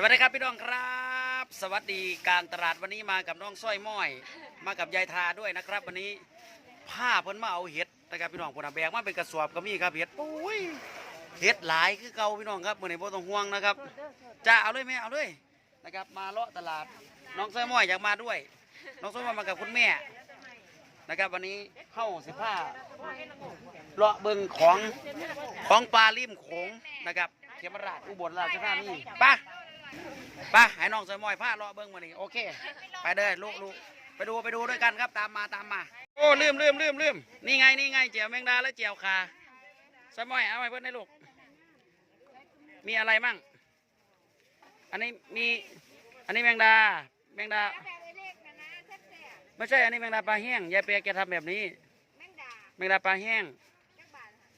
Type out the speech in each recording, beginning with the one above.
สวัสดีครับพี่น้องครับ สวัสดีกลารตลาดวันนี้มากับน้องสร้อยม้อย มากับยายทาด้วยนะครับ วันนี้ผ้าเพิ่นมาเอาเห็ดนะครับพี่น้องผลแบกมาเป็นกระสอบก็มีครับเห็ดโอ้ยเห็ดหลายคือเก่าพี่น้องครับเมื่อนี้บ่ต้องห่วงนะครับจ้าเอาเลยแม่เอาเลยนะครับมาเลาะตลาดน้องสร้อยม้อยอยากมาด้วย น้องสร้อยม้อยมากับคุณแม่นะครับวันนี้เข้าสิผ้าเลาะเบิงของของปลาริมโขงนะครับเขมราชอุบลราชธานีไป ไปให้น้องสอยมอยผ้ารอเบิ้งมานี่โอเค ไปเด้อลูกลูกไปดูไปดูด้วยกันครับตามมาตามมา โอ้ลืมลืมลืมลืมนี่ไงนี่ไงเจียวแมงดาและเจียวคาสอยมอยเอาไปเพิ่นให้ลูก มีอะไรมั่ง อันนี้มีอันนี้แมงดา แมงดา ไม่ใช่อันนี้แมงดาปลาแห้งยายเปียแกทำแบบนี้ แมงดาปลาแห้ง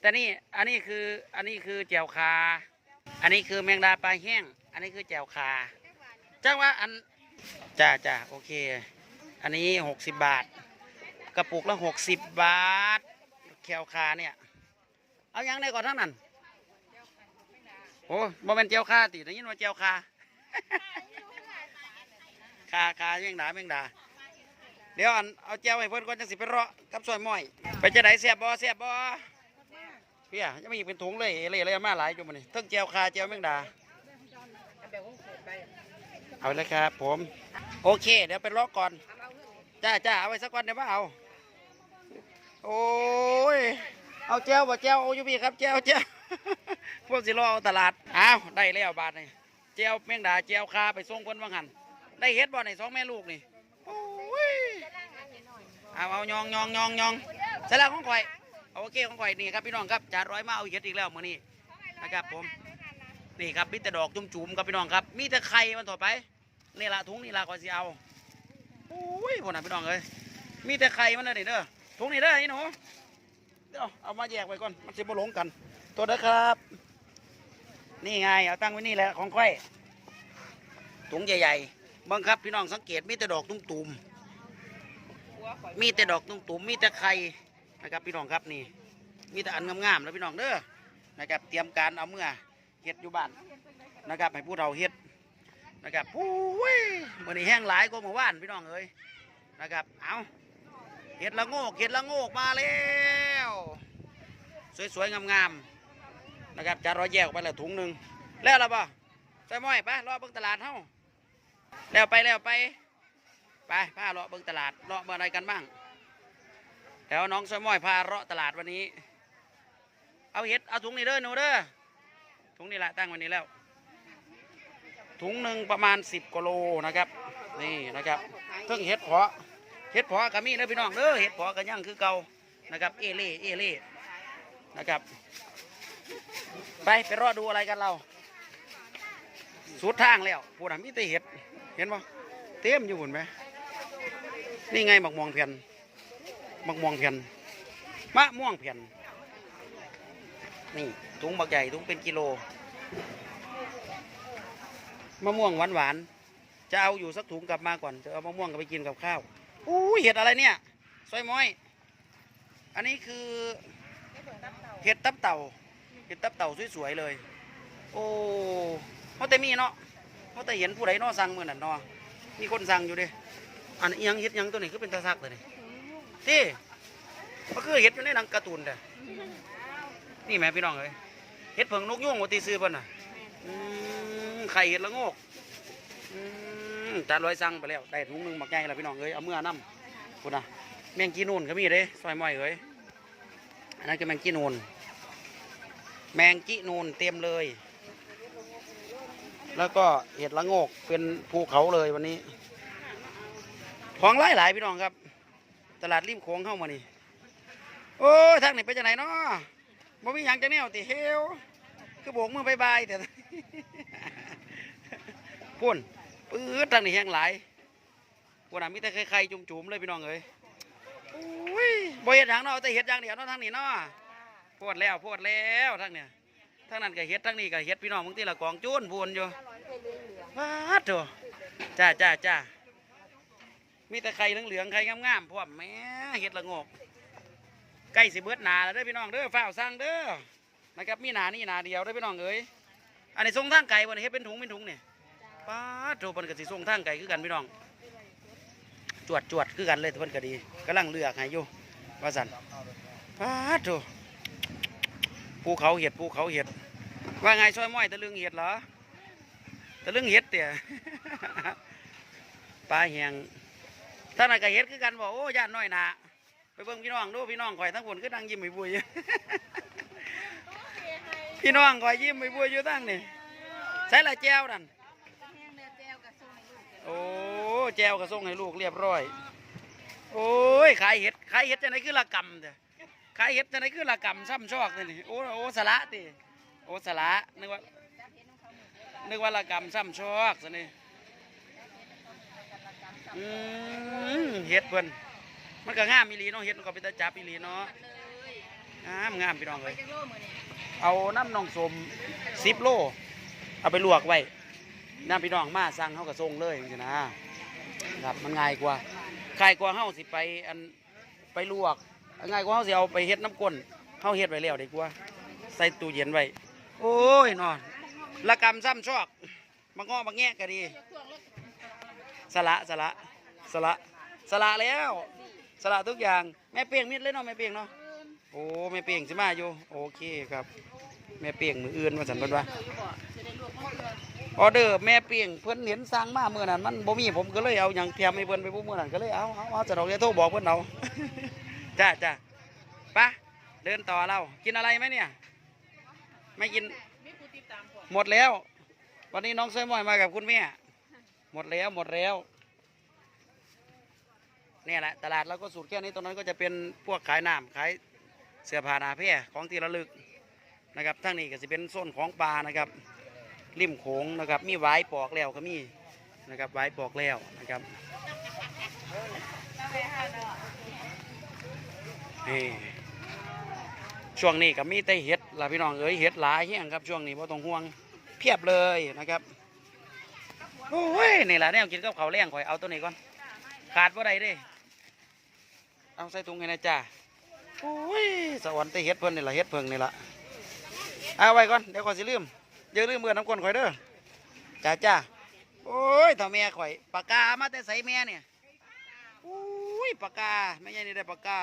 แต่นี่อันนี้คืออันนี้คือเจียวคา อันนี้คือแมงดาปลาแห้ง อันนี้คือแจ่วคาจ้างว่าอันจ้าจ้าโอเค อันนี้หกสิบบาท กระปุกละหกสิบบาทแควคาเนี่ย เอายังได้ก่อนทั้งนั้นโอ้โมเมนเจียวคาติได้ยินว่าเจียวคาคาคาแมงดาแมงดา เดี๋ยวอันเอาเจียวให้เพิ่นก่อนจังสิไปเราะกับซอยม้อย ไปจะไหนเสียบบ่เสียบบ่เพี่ยยังไม่อีกเป็นถุงเลยเลยเลยเอามาหลายจุ่มันนี่ทั้งเจียวคาเจียวแมงดา เอาเลยครับผม โอเค เดี๋ยวไปล็อกก่อน จ้าจ้าเอาไว้สักวันเดี๋ยวมาเอา โอ้ย เอาแจ้วบ่แจ้วโอ้ยพี่ครับแจ้วแจ้วพวกสิรอเอาตลาดเอาได้แล้วบาทนี่แจ้วแมงดาแจ้วคาไปส่งคนว่างหัน ได้เฮ็ดบ่ในสองแม่ลูกนี่โอ้ยเอาเอายองยองยองยองเสร็จแล้วของข่อยเอาโอเคของข่อยนี่ครับพี่น้องครับจ่าร้อยมาเอาเฮ็ดอีกแล้วมื้อนี้นะครับผม นี่ครับมีแต่ดอกจุ่มๆครับพี่น้องครับ มีแต่ไข่มันถอดไปนี่ละถุงนี่ละก่อนสิเอาโอ้ยพวกนั้นพี่น้องเอ้ยมีแต่ไข่มันเลยเด้อถุงนี่เด้อไอ้หนูเดี๋ยวเอามาแยกไว้ก่อนมันจะมาหลงกัน ตัวเด้อครับ นี่ไงเอาตั้งไว้นี่แหละของค่อยถุงใหญ่ๆบังครับพี่น้องสังเกตมีแต่ดอกตุ่มๆมีแต่ดอกตุ่มๆมีแต่ไข่นะครับพี่น้องครับนี่ มีแต่อันงามๆแล้วพี่น้องเด้อนะครับเตรียมการเอาเมื่อ เฮ็ดอยู่บ้านนะครับให้ผู้เฒ่าเฮ็ดนะครับโอ้ยมือนี้แห้งหลายกว่าเมื่อวานพี่น้องเอ้ยนะครับ เอาเฮ็ดละโงกเฮ็ดละโงกมาแล้วสวยๆงามๆนะครับจะรอแยกไปล้วถุงหนึ่งแล้วล่ะบ่ใส่ม้อยไปรอเบิ่งตลาดเฮาแล้วไปแล้วไปไปพาเลาะเบิ่งตลาดเลาะเบิ่อะไรกันบ้างแล้วน้องใส่ม้อยพาเลาะตลาดวันนี้ เอาเฮ็ดเอาถุงนี้เด้อหนูเด้อ ถุงนี้แหละตั้งไวันนี้แล้ว ถุงหนึ่งประมาณ10กิโลนะครับ นี่นะครับเพิ่งเห็ดเพาะเห็ดเพาะก็มีนะพี่น้องเด้อเห็ดเพาะก็ยังคือเก่านะครับเอเล่เอเล่นะครับ ไปไปรอดูอะไรกันเรา สุดทางแล้วพูดถึงมีแต่เห็ดเห็นปะเต็มอยู่บนไหมนี่ไงมักม่วงเพียนมักม่วงเพียนมะม่วงเพียนนี่ ถุงบักใหญ่ถุงเป็นกิโล มะม่วงหวานหวานๆจะเอาอยู่สักถุงกลับมาก่อน จะเอามะม่วงกลับไปกินกับข้าวอู้ยเห็ดอะไรเนี่ยซอยม้อย อันนี้คือเห็ดตับเต่าเห็ดตับเต่าสวยๆเลย โอ้เขาแต่มีเนาะเขาแต่เห็นผู้ใดเนาะสั่งมือนั่นเนาะมีคนสั่งอยู่เดิอันยังเห็ดยังตัวนี้คือเป็นตาซักเลยนี่ที่ก็คือเห็ดอยู่ในหนังการ์ตูนแต่นี่แม่พี่น้องเอ้ย เห็ดเผิงนกยุ่งวัตีซื้อเพิ่นน่ะอืมไข่เห็ดละโงกอืมจานร้อยสั่งไปแล้วได้ถุงหนึงหมักใหญ่แล้วพี่น้องเอ้ยเอาเมื่อน้ำคุณน่ะแมงกีนูนก็มีเด้ซอยม้อยเอ้ยอันนั้นคือแมงกีนูนแมงกีนูนเต็มเลย แล้วก็เห็ดละโงกเป็นภูเขาเลยวันนี้ ของหลายหลายๆพี่น้องครับ ตลาดริมโขงเข้ามานี่โอ้ยทางนี้ไปจากไหนเนาะ บ่มีหยังจะแนวติเฮวคือโบกมือบายบายแต่พุ่นปื้ดทางนี้แห้งหลายพุ่นน่ะมีแต่ไข่ๆจุ่มๆเลยพี่น้องเอ้ยโอ้ยบ่เฮ็ดหยังเนาะเอาแต่เฮ็ดอย่างเดียวเนาะทางนี้เนาะพูดแล้วพูดแล้วทางเนี้ยทางนั้นก็เฮ็ดทางนี้ก็เฮ็ดพี่น้องบางทีละกองจูนพูนอยู่ว้าดโถจ้าจ้าจ้ามีแต่ไข่เหลืองๆไข่งามๆพร้อมแม่เฮ็ดละงก ใกล้สิเบิดหนาแล้วเด้อพี่น้องเด้อฝ้าวสร้างเด้อนะครับมีหนานี่หนาเดียวเด้อพี่น้องเอ้ยอันนี้ทรงทางไก่บ่นี่เฮ็ดเป็นถุงเป็นถุงเนี่จป้าดโตเพิ่นก็สิส่งทางไกลคือกันพี่น้อง จวดจวดคือกันเลยเพิ่นก็ดีกำลังเลือกให้อยู่ว่าสั่นป้าดโตภูเขาเห็ดภูเขาเห็ด ว่าไงช่วยม้อยตะลึงเห็ดเหรอตะลึงเห็ดเตี่ย ปลาแหงท่านนนก็เห็ดคือกันบอกโอ้ย่านน้อยหนา เบิ่งพี่น้องดูพี่น้องข่อยทั้งคนคือนั่งยิ้มไม่บุยพี่น้องข่อยยิ้มไม่บุยอยู่ตั้งนี่ใส่ละแจวนั่นโอ้แจวก็ส่งให้ลูกเรียบร้อย โอ้ยขายเห็ดขายเห็ดจะไหนคือละกำเด้อขายเห็ดจะไหนคือละกำซ้ำชอกเลยนี่โอ้โอ้สละติโอ้สละนึกว่านึกว่าละกำซ้ำชอกซะนี่อืมเฮ็ดเพิ่น มันก็งามอีหลีเนาะเฮ็ดมันก็เป็นตาจับอีหลีเนาะงามงามพี่น้องเลยเอาน้ำนองสมสิบโล เอาไปลวกไว้น้ำพี่น้องมาสั่งเขาก็ส่งเลยจังซี้นะครับมันง่ายกว่าง่ายกว่าเฮาสิไปอันไปลวกง่ายกว่าเฮาสิเอาไปเฮ็ดน้ำก้นเฮาเฮ็ดไว้แล้วดีกว่า ใส่ตู้เย็นไว้โอ้ยนอนละกำซ้ำชอกบางง้อบางแงะก็ดี สละสละสละสละแล้ว สละทุกอย่างแม่เปียงมิดเลยเนาะแม่เปียงเนาะโอ้แม่เปียงสิมาอยู่โอเคครับ แม่เปียงมืออื่นมาสันเพิ่นว่าออเดอร์แม่เปียงเพิ่นเห็นสร้างมาเมื่อนั้นมันบ่มีผมก็เลยเอาอย่างเทียมให้เพิ่นไปปุ๊บเมื่อนั้นก็เลยเอาเอาเอาจะดอกจะโทรบอกเพิ่นเอาจ้าจ้าไปะเดินต่อเรากินอะไรไหมเนี่ย ไม่กินหมดแล้ว วันนี้น้องเซยมอยมากับคุณแม่หมดแล้วหมดแล้ว เนี่ยแหละตลาดเราก็สูตรแค่นี้ตรงนั้นก็จะเป็นพวกขายน้ำขายเสื้อผ้าหนาแพร่ของที่ระลึกนะครับทั้งนี้ก็จะเป็นโซนของปลานะครับ ริมโขงนะครับมีไว้ปอกแล้วก็มีนะครับไว้ปอกแล้วนะครับนี่ช่วงนี้ก็มีแต่เห็ดล่ะพี่น้องเอ้ยเห็ดหลายเฮี้ยงครับช่วงนี้ไ่ต้องห่วงเพียบเลยนะครับโอ้ยนี่แหละเนี่ยกินกับเขาวแรงข่อยเอาตัวนี้ก่อน ขาดว่าใดเด้ เอาใส่ถุงไงนะจ้าโอ้ยสวรรค์แต่เฮ็ดเพิ่นนี่ละเฮ็ดเพิ่งนี่ละเอาไว้ก่อนเดี๋ยวขอยสิลืมอย่าลืมเมื่อน้ำก้นข่อยเด้อจ้าจ้าโอ้ยถ้าแม่ข่อยปากกามาแต่ใส่แม่เนี่ยโอ้ยปากกาไม่ใช่นี่ได้ปากกา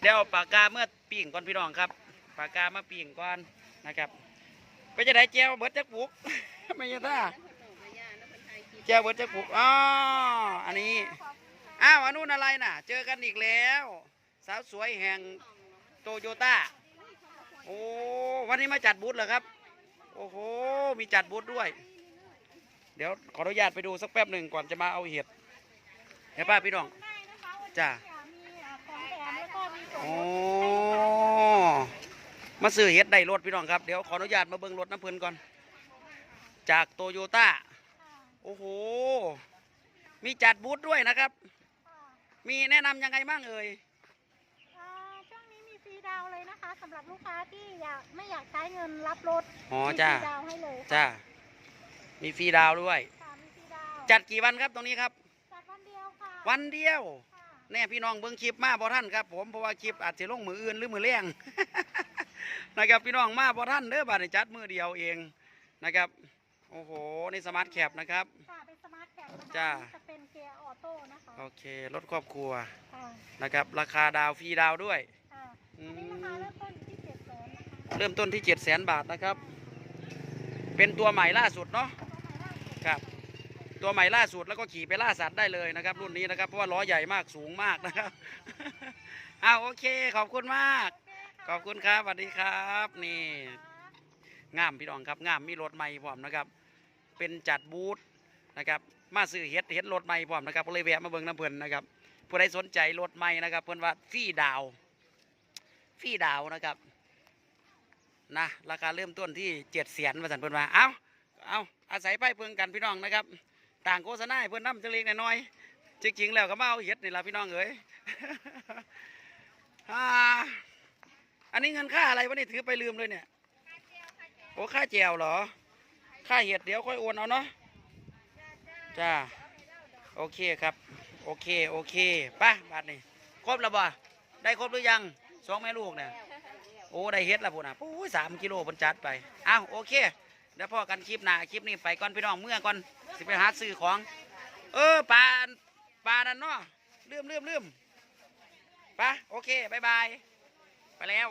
เดี๋ยวปากกาเมื่อปิ่งก่อนพี่น้องครับปากกามาปิ่งก่อนนะครับไปจะได้แจ้วเบิดจักปุกไม่ใช่ท่า เจ้าเบิร์ดเจ้าปุกอ๋ออันนี้ อ้าวอันนู้นอะไรน่ะ เจอกันอีกแล้ว สาวสวยแห่งโตโยต้า โอ้ วันนี้มาจัดบูธเหรอครับ โอ้โห มีจัดบูธด้วย เดี๋ยวขออนุญาตไปดูสักแป๊บหนึ่งก่อนจะมาเอาเห็ดเห็นป้าพี่น้อง จ้าโอ้มาซื้อเห็ดได้รถพี่น้องครับ เดี๋ยวขออนุญาตมาเบิ่งรถน้ำเพลินก่อน จากโตโยต้า อ้โห มีจัดบูธด้วยนะครับ มีแนะนำยังไงบ้างเอ่ยอ่าช่วงนี้มีฟรีดาวน์เลยนะคะสำหรับลูกค้าที่อยากไม่อยากใช้เงินรับรถอ๋อมีจ้าฟรีดาวน์ให้เลยค่ะจ้า มีฟรีดาวด้วย ค่ะมีฟรีดาวน์จัดกี่วันครับตรงนี้ครับ จัดวันเดียวค่ะวันเดียว ค่ะแน่พี่น้องเบิ้งคลิปมาบ่ท่านครับผมเพราะว่าคลิปอาจจะลงมืออื่นหรือมือเลี้ยง นะครับพี่น้องมาบ่ท่านเด้อบัดนี้จัดมือเดียวเองนะครับ โอ้โห นี่สมาร์ทแคปนะครับ ค่ะ เป็นสมาร์ทแคปนะคะจ้าจะเป็นเกียร์ออโต้นะคะโอเค รถครอบครัวค่ะนะครับ ราคาดาวฟรีดาวด้วย ค่ะอือันนี้ราคามเริ่มต้นอยู่ที่เจ็ดแสนนะคะเริ่มต้นที่เจ็ดแสนบาทนะครับ เป็นตัวใหม่ล่าสุดเนาะ ครับ ตัวใหม่ล่าสุดแล้วก็ขี่ไปล่าสัตว์ได้เลยนะครับ รุ่นนี้นะครับ เพราะว่าล้อใหญ่มากสูงมากนะครับ อ้าวโอเค ขอบคุณมาก ขอบคุณครับสวัสดีครับ นี่ งามพี่น้องครับงามมีรถใหม่พร้อมนะครับ เป็นจัดบูธนะครับมาซื้อเฮ็ดเฮ็ดรถใหม่พร้อมนะครับก็เลยแวะมาเบิ่งน้ำเพิ่นนะครับผู้ใดสนใจรถใหม่นะครับ เพิ่อนว่าฟรีดาวฟรีดาวนะครับนะราคาเริ่มต้นที่เจ็ดแสนมาสั่นเพิ่อนว่าเอาเอาอาศัยไปเพิ่งกันพี่น้องนะครับ ต่างโฆษณาเพิ่อนน้ำจังเล็กน้อยจริงๆแล้วก็มาเอาเฮ็ดนี่ละพี่น้องเอ๋ยอ่าอันนี้เงินค่าอะไรวะนี่ถือไปลืมเลยเนี่ย อ้ค่าแจวเหรอ ค่าเห็ดเดี๋ยวค่อยโอนเอาเนาะจ้าโอเคครับ โอเค โอเคป่ะบาทนี่ครบแล้วบ่ได้ครบหรือยังสองแม่ลูกเนี่ยโอ้ได้เห็ดแล้วพุ่นอะปู้ยสามกิโลพิ่นจัดไปอ้าวโอเคเดี๋ยวพ่อกันคลิปหน้าคลิปนี้ไปก่อนพี่น้องเมื่อก่อนสิไปหาซื้อของ เออปลาปลานั่นเนาะลืมลืมลืมไปะโอเคบายบายไปแล้ว